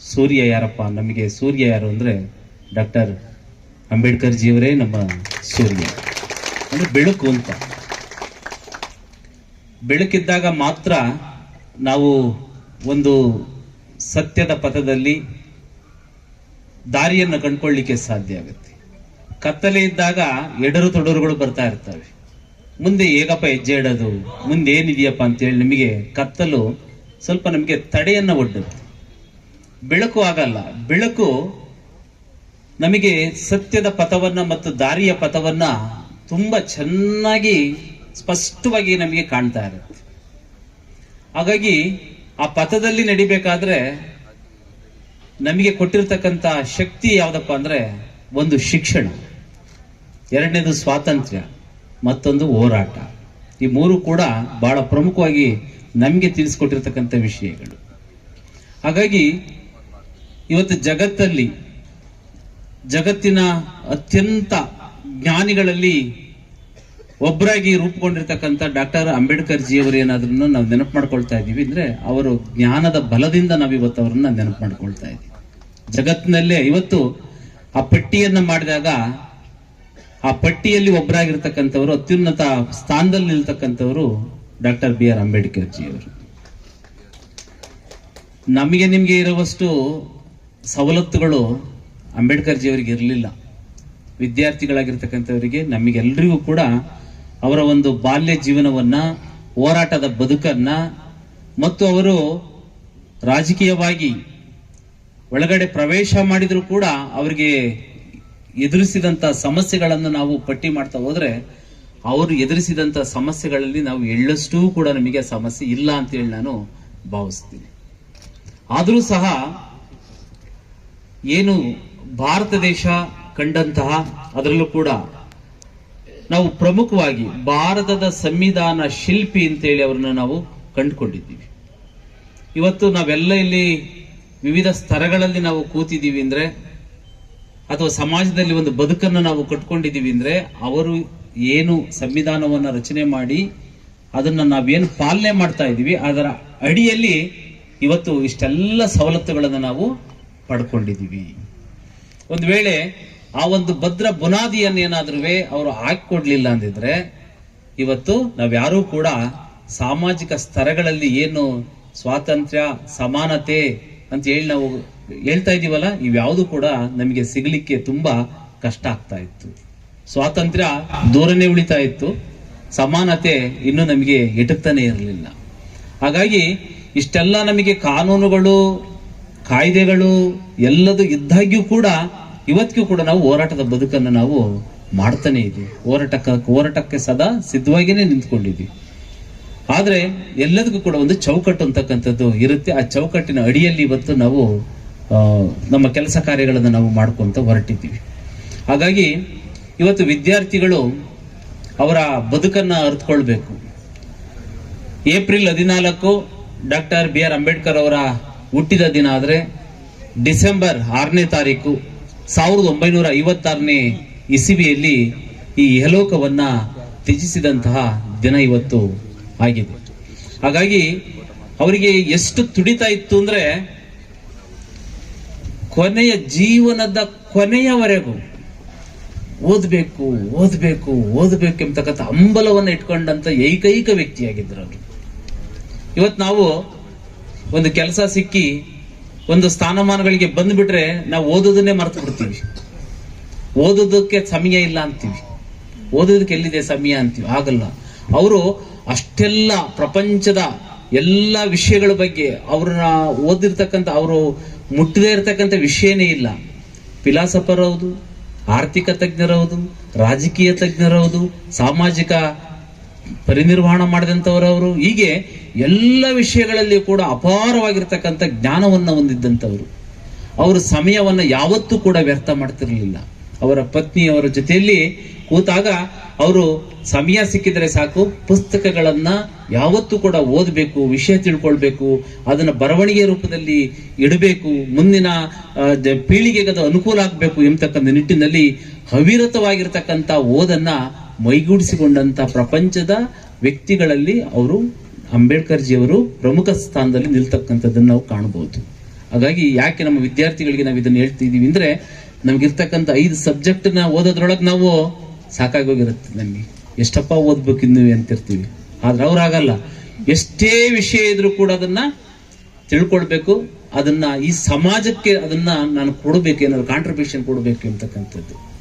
ಸೂರ್ಯ ಯಾರಪ್ಪ? ನಮಗೆ ಸೂರ್ಯ ಯಾರು ಅಂದರೆ ಡಾಕ್ಟರ್ ಅಂಬೇಡ್ಕರ್ ಜಿಯವರೇ ನಮ್ಮ ಸೂರ್ಯ. ಅಂದರೆ ಬೆಳಕು ಅಂತ. ಬೆಳಕಿದ್ದಾಗ ಮಾತ್ರ ನಾವು ಒಂದು ಸತ್ಯದ ಪಥದಲ್ಲಿ ದಾರಿಯನ್ನು ಕಂಡ್ಕೊಳ್ಳಿಕ್ಕೆ ಸಾಧ್ಯ ಆಗುತ್ತೆ. ಕತ್ತಲೆ ಇದ್ದಾಗ ಎಡರು ತೊಡರುಗಳು ಬರ್ತಾ ಇರ್ತವೆ. ಮುಂದೆ ಹೇಗಪ್ಪ ಹೆಜ್ಜೆ ಇಡೋದು, ಮುಂದೆ ಏನಿದೆಯಪ್ಪ ಅಂತೇಳಿ ನಿಮಗೆ ಕತ್ತಲು ಸ್ವಲ್ಪ ನಮಗೆ ತಡೆಯನ್ನ ಒಡ್ಡುತ್ತೆ. ಬೆಳಕು ಆಗಲ್ಲ. ಬೆಳಕು ನಮಗೆ ಸತ್ಯದ ಪಥವನ್ನ ಮತ್ತು ದಾರಿಯ ಪಥವನ್ನ ತುಂಬಾ ಚೆನ್ನಾಗಿ ಸ್ಪಷ್ಟವಾಗಿ ನಮಗೆ ಕಾಣ್ತಾ ಇರುತ್ತೆ. ಹಾಗಾಗಿ ಆ ಪಥದಲ್ಲಿ ನಡಿಬೇಕಾದ್ರೆ ನಮಗೆ ಕೊಟ್ಟಿರ್ತಕ್ಕಂಥ ಶಕ್ತಿ ಯಾವುದಪ್ಪ ಅಂದ್ರೆ ಒಂದು ಶಿಕ್ಷಣ. ಎರಡನೇದು ಸ್ವಾತಂತ್ರ್ಯ, ಮತ್ತೊಂದು ಹೋರಾಟ. ಈ ಮೂರು ಕೂಡ ಬಹಳ ಪ್ರಮುಖವಾಗಿ ನಮಗೆ ತಿಳಿಸ್ಕೊಟ್ಟಿರ್ತಕ್ಕಂಥ ವಿಷಯಗಳು. ಹಾಗಾಗಿ ಇವತ್ತು ಜಗತ್ತಲ್ಲಿ, ಜಗತ್ತಿನ ಅತ್ಯಂತ ಜ್ಞಾನಿಗಳಲ್ಲಿ ಒಬ್ಬರಾಗಿ ರೂಪುಗೊಂಡಿರ್ತಕ್ಕಂಥ ಡಾಕ್ಟರ್ ಅಂಬೇಡ್ಕರ್ ಜಿಯವರು ಏನಾದ್ರೂ ನಾವು ನೆನಪು ಮಾಡ್ಕೊಳ್ತಾ ಇದ್ದೀವಿ. ಅಂದ್ರೆ ಅವರು ಜ್ಞಾನದ ಬಲದಿಂದ ನಾವು ಇವತ್ತು ಅವರನ್ನ ನೆನಪು ಮಾಡ್ಕೊಳ್ತಾ ಇದ್ದೀವಿ. ಜಗತ್ತಿನಲ್ಲೇ ಇವತ್ತು ಆ ಪಟ್ಟಿಯನ್ನ ಮಾಡಿದಾಗ ಆ ಪಟ್ಟಿಯಲ್ಲಿ ಒಬ್ಬರಾಗಿರ್ತಕ್ಕಂಥವರು ಅತ್ಯುನ್ನತ ಸ್ಥಾನದಲ್ಲಿ ನಿಲ್ತಕ್ಕಂಥವರು ಡಾಕ್ಟರ್ ಬಿ ಆರ್ ಅಂಬೇಡ್ಕರ್ ಜಿಯವರು ನಮಗೆ ನಿಮಗೆ ಇರುವಷ್ಟು ಸವಲತ್ತುಗಳು ಅಂಬೇಡ್ಕರ್ ಜಿಯವರಿಗೆ ಇರಲಿಲ್ಲ. ವಿದ್ಯಾರ್ಥಿಗಳಾಗಿರ್ತಕ್ಕಂಥವರಿಗೆ ನಮಗೆಲ್ಲರಿಗೂ ಕೂಡ ಅವರ ಒಂದು ಬಾಲ್ಯ ಜೀವನವನ್ನ, ಹೋರಾಟದ ಬದುಕನ್ನ ಮತ್ತು ಅವರು ರಾಜಕೀಯವಾಗಿ ಒಳಗಡೆ ಪ್ರವೇಶ ಮಾಡಿದರೂ ಕೂಡ ಅವರಿಗೆ ಎದುರಿಸಿದಂತ ಸಮಸ್ಯೆಗಳನ್ನು ನಾವು ಪಟ್ಟಿ ಮಾಡ್ತಾ ಹೋದ್ರೆ ಅವರು ಎದುರಿಸಿದಂತ ಸಮಸ್ಯೆಗಳಲ್ಲಿ ನಾವು ಎಳ್ಳಷ್ಟೂ ಕೂಡ ನಮಗೆ ಸಮಸ್ಯೆ ಇಲ್ಲ ಅಂತೇಳಿ ನಾನು ಭಾವಿಸ್ತೀನಿ. ಆದರೂ ಸಹ ಏನು ಭಾರತ ದೇಶ ಕಂಡಂತಹ ಅದರಲ್ಲೂ ಕೂಡ ನಾವು ಪ್ರಮುಖವಾಗಿ ಭಾರತದ ಸಂವಿಧಾನ ಶಿಲ್ಪಿ ಅಂತೇಳಿ ಅವ್ರನ್ನ ನಾವು ಕಂಡುಕೊಂಡಿದ್ದೀವಿ. ಇವತ್ತು ನಾವೆಲ್ಲ ಇಲ್ಲಿ ವಿವಿಧ ಸ್ತರಗಳಲ್ಲಿ ನಾವು ಕೂತಿದ್ದೀವಿ ಅಂದ್ರೆ, ಅಥವಾ ಸಮಾಜದಲ್ಲಿ ಒಂದು ಬದುಕನ್ನು ನಾವು ಕಟ್ಕೊಂಡಿದ್ದೀವಿ ಅಂದ್ರೆ, ಅವರು ಏನು ಸಂವಿಧಾನವನ್ನ ರಚನೆ ಮಾಡಿ ಅದನ್ನ ನಾವೇನು ಪಾಲನೆ ಮಾಡ್ತಾ ಇದ್ದೀವಿ ಅದರ ಅಡಿಯಲ್ಲಿ ಇವತ್ತು ಇಷ್ಟೆಲ್ಲ ಸವಲತ್ತುಗಳನ್ನು ನಾವು ಪಡ್ಕೊಂಡಿದ್ದೀವಿ. ಒಂದು ವೇಳೆ ಆ ಒಂದು ಭದ್ರ ಬುನಾದಿಯನ್ನೇನಾದ್ರೂ ಅವರು ಹಾಕಿಕೊಡ್ಲಿಲ್ಲ ಅಂದಿದ್ರೆ, ಇವತ್ತು ನಾವ್ಯಾರೂ ಕೂಡ ಸಾಮಾಜಿಕ ಸ್ತರಗಳಲ್ಲಿ ಏನು ಸ್ವಾತಂತ್ರ್ಯ, ಸಮಾನತೆ ಅಂತ ಹೇಳಿ ನಾವು ಹೇಳ್ತಾ ಇದೀವಲ್ಲ ಇವ್ಯಾವುದು ಕೂಡ ನಮಗೆ ಸಿಗಲಿಕ್ಕೆ ತುಂಬಾ ಕಷ್ಟ ಆಗ್ತಾ ಇತ್ತು. ಸ್ವಾತಂತ್ರ್ಯ ದೂರನೇ ಉಳಿತಾ ಇತ್ತು. ಸಮಾನತೆ ಇನ್ನೂ ನಮಗೆ ಎಟಕ್ತಾನೆ ಇರಲಿಲ್ಲ. ಹಾಗಾಗಿ ಇಷ್ಟೆಲ್ಲ ನಮಗೆ ಕಾನೂನುಗಳು ಕಾಯ್ದೆಗಳು ಎಲ್ಲದು ಇದ್ದಾಗ್ಯೂ ಕೂಡ ಇವತ್ತಿಗೂ ಕೂಡ ನಾವು ಹೋರಾಟದ ಬದುಕನ್ನು ನಾವು ಮಾಡ್ತಾನೆ ಇದ್ದೀವಿ. ಹೋರಾಟಕ್ಕೆ ಹೋರಾಟಕ್ಕೆ ಸದಾ ಸಿದ್ಧವಾಗಿಯೇ ನಿಂತ್ಕೊಂಡಿದ್ವಿ ಆದರೆ ಎಲ್ಲದಕ್ಕೂ ಕೂಡ ಒಂದು ಚೌಕಟ್ಟು ಅಂತಕ್ಕಂಥದ್ದು ಇರುತ್ತೆ. ಆ ಚೌಕಟ್ಟಿನ ಅಡಿಯಲ್ಲಿ ಇವತ್ತು ನಾವು ನಮ್ಮ ಕೆಲಸ ಕಾರ್ಯಗಳನ್ನು ನಾವು ಮಾಡ್ಕೊಂತ ಹೊರಟಿದ್ದೀವಿ. ಹಾಗಾಗಿ ಇವತ್ತು ವಿದ್ಯಾರ್ಥಿಗಳು ಅವರ ಬದುಕನ್ನು ಅರ್ಥಕೊಳ್ಬೇಕು ಏಪ್ರಿಲ್ ಹದಿನಾಲ್ಕು ಡಾಕ್ಟರ್ ಬಿ ಆರ್ ಅಂಬೇಡ್ಕರ್ ಅವರ ಹುಟ್ಟಿದ ದಿನ ಆದರೆ ಡಿಸೆಂಬರ್ ಆರನೇ ತಾರೀಕು ಸಾವಿರದ ಒಂಬೈನೂರ ಐವತ್ತಾರನೇ ಇಸಿವಿಯಲ್ಲಿ ಈ ಯಲೋಕವನ್ನ ತ್ಯಜಿಸಿದಂತಹ ದಿನ ಇವತ್ತು ಆಗಿದೆ. ಹಾಗಾಗಿ ಅವರಿಗೆ ಎಷ್ಟು ತುಡಿತಾ ಇತ್ತು ಅಂದ್ರೆ ಕೊನೆಯ ಜೀವನದ ಕೊನೆಯವರೆಗೂ ಓದ್ಬೇಕು ಓದ್ಬೇಕು ಓದ್ಬೇಕು ಎಂಬತಕ್ಕಂಥ ಅಂಬಲವನ್ನು ಇಟ್ಕೊಂಡಂತ ಏಕೈಕ ವ್ಯಕ್ತಿಯಾಗಿದ್ರು ಅವರು. ಇವತ್ತು ನಾವು ಒಂದು ಕೆಲಸ ಸಿಕ್ಕಿ ಒಂದು ಸ್ಥಾನಮಾನಗಳಿಗೆ ಬಂದ್ಬಿಟ್ರೆ ನಾವು ಓದೋದನ್ನೇ ಮರ್ತು ಬಿಡ್ತೀವಿ ಓದೋದಕ್ಕೆ ಸಮಯ ಇಲ್ಲ ಅಂತೀವಿ. ಓದೋದಕ್ಕೆ ಎಲ್ಲಿದೆ ಸಮಯ ಅಂತೀವಿ? ಆಗಲ್ಲ. ಅವರು ಅಷ್ಟೆಲ್ಲ ಪ್ರಪಂಚದ ಎಲ್ಲ ವಿಷಯಗಳ ಬಗ್ಗೆ ಅವ್ರನ್ನ ಓದಿರ್ತಕ್ಕಂಥ, ಅವರು ಮುಟ್ಟದೇ ಇರತಕ್ಕಂಥ ವಿಷಯನೇ ಇಲ್ಲ. ಫಿಲಾಸಫರ್ ಹೌದು, ಆರ್ಥಿಕ ತಜ್ಞರ ಹೌದು ರಾಜಕೀಯ ತಜ್ಞರ ಹೌದು ಸಾಮಾಜಿಕ ಪರಿನಿರ್ವಹಣ ಅವರು. ಹೀಗೆ ಎಲ್ಲ ವಿಷಯಗಳಲ್ಲಿ ಕೂಡ ಅಪಾರವಾಗಿರ್ತಕ್ಕಂಥ ಜ್ಞಾನವನ್ನು ಹೊಂದಿದ್ದಂಥವರು. ಅವರು ಸಮಯವನ್ನ ಯಾವತ್ತೂ ಕೂಡ ವ್ಯರ್ಥ ಮಾಡ್ತಿರಲಿಲ್ಲ. ಅವರ ಪತ್ನಿಯವರ ಜೊತೆಯಲ್ಲಿ ಕೂತಾಗ ಅವರು ಸಮಯ ಸಿಕ್ಕಿದರೆ ಸಾಕು, ಪುಸ್ತಕಗಳನ್ನ ಯಾವತ್ತೂ ಕೂಡ ಓದಬೇಕು, ವಿಷಯ ತಿಳ್ಕೊಳ್ಬೇಕು, ಅದನ್ನ ಬರವಣಿಗೆ ರೂಪದಲ್ಲಿ ಇಡಬೇಕು, ಮುಂದಿನ ಪೀಳಿಗೆಗದ ಅನುಕೂಲ ಆಗಬೇಕು ಎಂಬತಕ್ಕಂಥ ನಿಟ್ಟಿನಲ್ಲಿ ಅವಿರತವಾಗಿರ್ತಕ್ಕಂಥ ಓದನ್ನ ಮೈಗೂಡಿಸಿಕೊಂಡಂತ ಪ್ರಪಂಚದ ವ್ಯಕ್ತಿಗಳಲ್ಲಿ ಅವರು ಅಂಬೇಡ್ಕರ್ ಜಿಯವರು ಪ್ರಮುಖ ಸ್ಥಾನದಲ್ಲಿ ನಿಲ್ತಕ್ಕಂಥದ್ದನ್ನು ನಾವು ಕಾಣಬಹುದು. ಹಾಗಾಗಿ ಯಾಕೆ ನಮ್ಮ ವಿದ್ಯಾರ್ಥಿಗಳಿಗೆ ನಾವು ಇದನ್ನ ಹೇಳ್ತಿದೀವಿ ಅಂದ್ರೆ, ನಮ್ಗಿರ್ತಕ್ಕಂಥ ಐದು ಸಬ್ಜೆಕ್ಟ್ನ ಓದೋದ್ರೊಳಗೆ ನಾವು ಸಾಕಾಗೋಗಿರುತ್ತೆ ನಮಗೆ. ಎಷ್ಟಪ್ಪ ಓದ್ಬೇಕು ಇನ್ನು ಅಂತಿರ್ತೀವಿ ಆದ್ರೆ ಅವ್ರಾಗಲ್ಲ ಎಷ್ಟೇ ವಿಷಯ ಇದ್ರೂ ಕೂಡ ಅದನ್ನ ತಿಳ್ಕೊಳ್ಬೇಕು, ಅದನ್ನ ಈ ಸಮಾಜಕ್ಕೆ ಅದನ್ನ ನಾನು ಕೊಡಬೇಕು, ಏನಾದ್ರು ಕಾಂಟ್ರಿಬ್ಯೂಷನ್ ಕೊಡಬೇಕು ಅಂತಕ್ಕಂಥದ್ದು.